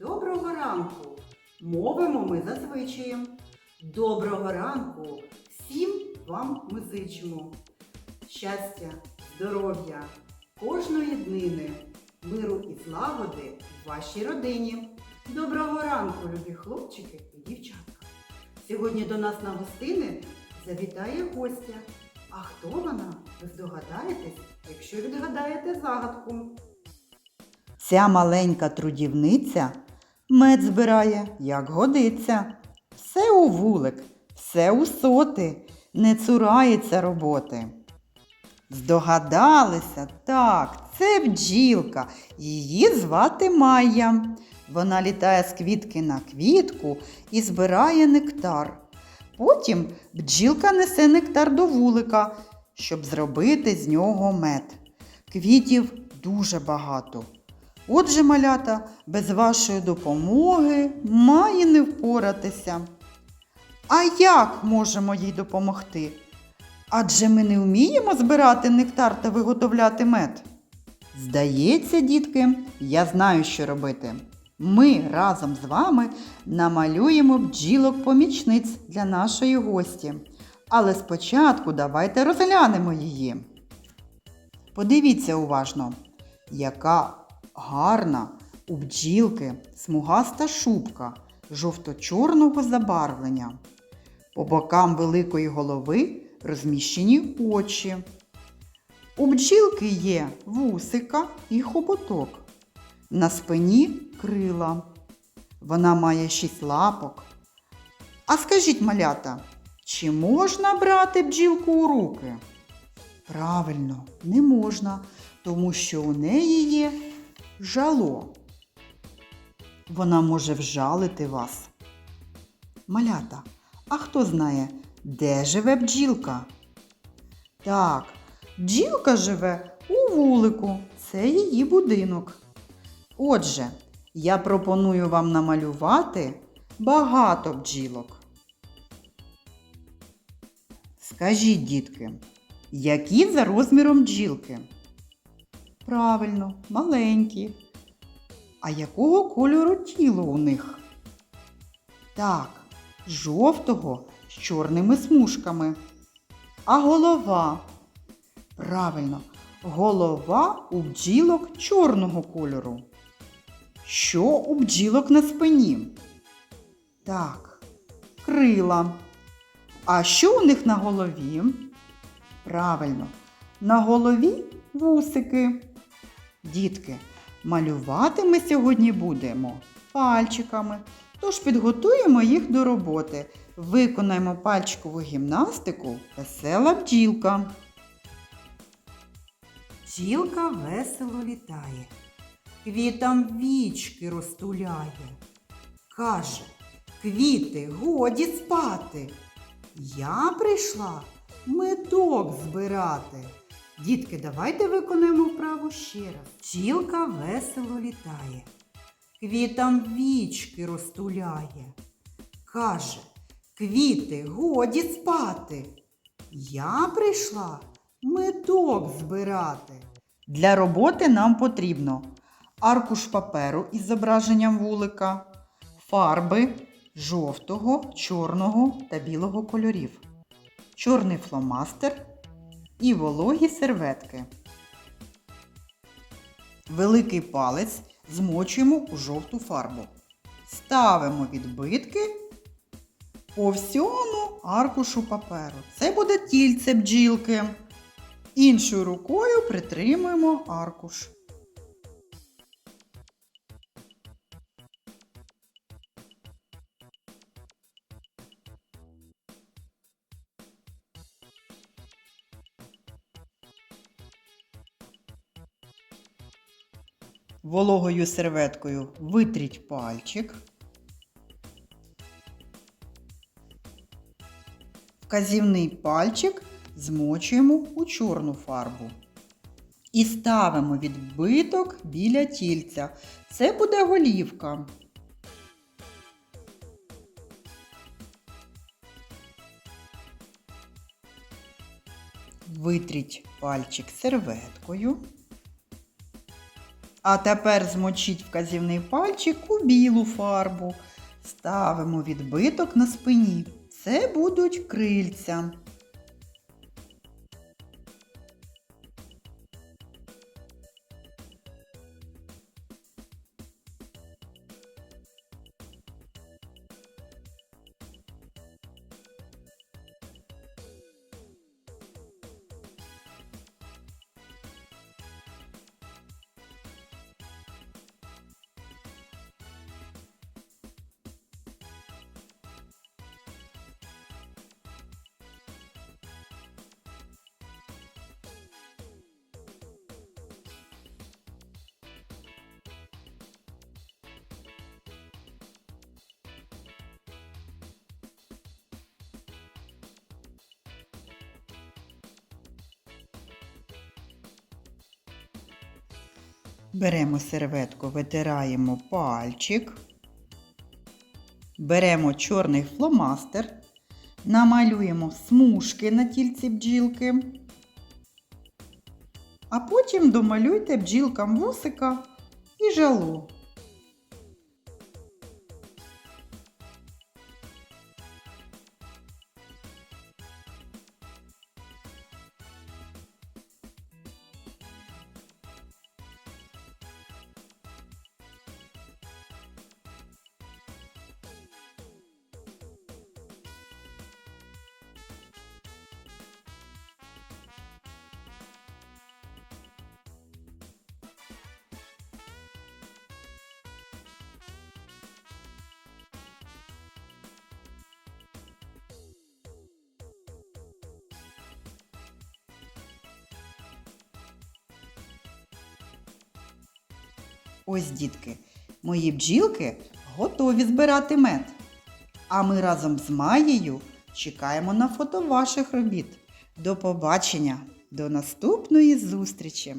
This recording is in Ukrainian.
Доброго ранку! Мовимо ми за звичаєм. Доброго ранку! Всім вам ми зичимо. Щастя, здоров'я, кожної днини, миру і злагоди в вашій родині. Доброго ранку, любі хлопчики і дівчатка. Сьогодні до нас на гостини завітає гостя. А хто вона? Ви здогадаєтесь, якщо відгадаєте загадку. Ця маленька трудівниця мед збирає, як годиться. Все у вулик, все у соти, не цурається роботи. Здогадалися, так, це бджілка. Її звати Майя. Вона літає з квітки на квітку і збирає нектар. Потім бджілка несе нектар до вулика, щоб зробити з нього мед. Квітів дуже багато. Отже, малята, без вашої допомоги має не впоратися. А як можемо їй допомогти? Адже ми не вміємо збирати нектар та виготовляти мед. Здається, дітки, я знаю, що робити. Ми разом з вами намалюємо бджілок-помічниць для нашої гості. Але спочатку давайте розглянемо її. Подивіться уважно, яка гарна у бджілки смугаста шубка жовто-чорного забарвлення. По бокам великої голови розміщені очі. У бджілки є вусика і хоботок. На спині крила. Вона має шість лапок. А скажіть, малята, чи можна брати бджілку у руки? Правильно, не можна, тому що у неї є жало. Вона може вжалити вас. Малята, а хто знає, де живе бджілка? Так, бджілка живе у вулику. Це її будинок. Отже, я пропоную вам намалювати багато бджілок. Скажіть, дітки, які за розміром бджілки? Правильно, маленькі. А якого кольору тіло у них? Так, жовтого з чорними смужками. А голова? Правильно, голова у бджілок чорного кольору. Що у бджілок на спині? Так, крила. А що у них на голові? Правильно, на голові вусики. Дітки, малювати ми сьогодні будемо пальчиками. Тож підготуємо їх до роботи. Виконаємо пальчикову гімнастику Весела бджілка. Бджілка весело літає, квітам вічки розтуляє. Каже, квіти, годі спати. Я прийшла медок збирати. Дітки, давайте виконаємо вправу ще раз. Бджілка весело літає, квітам вічки розтуляє. Каже, квіти, годі спати. Я прийшла медок збирати. Для роботи нам потрібно аркуш паперу із зображенням вулика, фарби жовтого, чорного та білого кольорів, чорний фломастер і вологі серветки. Великий палець змочуємо у жовту фарбу. Ставимо відбитки по всьому аркушу паперу. Це буде тільце бджілки. Іншою рукою притримуємо аркуш. Вологою серветкою витріть пальчик. Вказівний пальчик змочуємо у чорну фарбу. І ставимо відбиток біля тільця. Це буде голівка. Витріть пальчик серветкою. А тепер змочіть вказівний пальчик у білу фарбу. Ставимо відбиток на спині. Це будуть крильця. Беремо серветку, витираємо пальчик. Беремо чорний фломастер, намалюємо смужки на тільці бджілки. А потім домалюйте бджілкам вусика і жало. Ось, дітки, мої бджілки готові збирати мед. А ми разом з Маєю чекаємо на фото ваших робіт. До побачення, до наступної зустрічі!